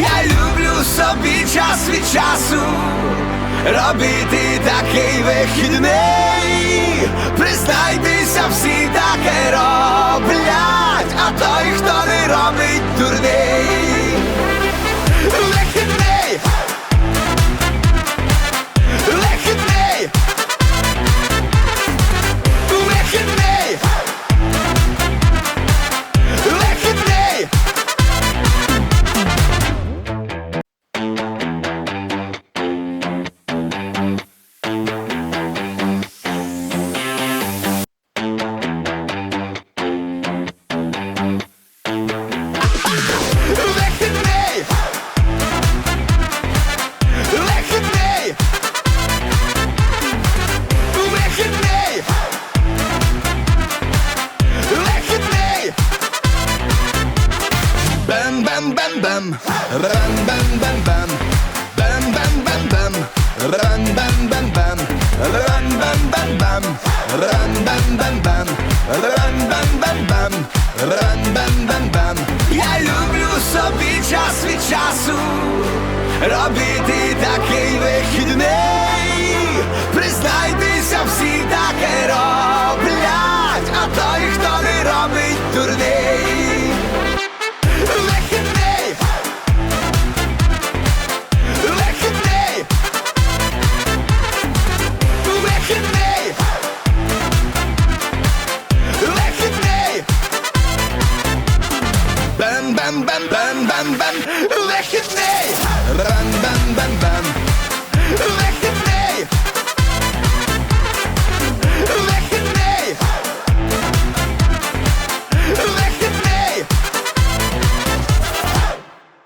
Я люблю собі час від часу робити такий вихідний, признайтеся всі. Бем бем бем бем Бем бем бем бем Я люблю собі час від часу Робити такий вихідний. Признайтеся, всі таке роблять А той, хто не робить дурний ben, ben, ben, weg het nee. Ben, ben, ben, ben.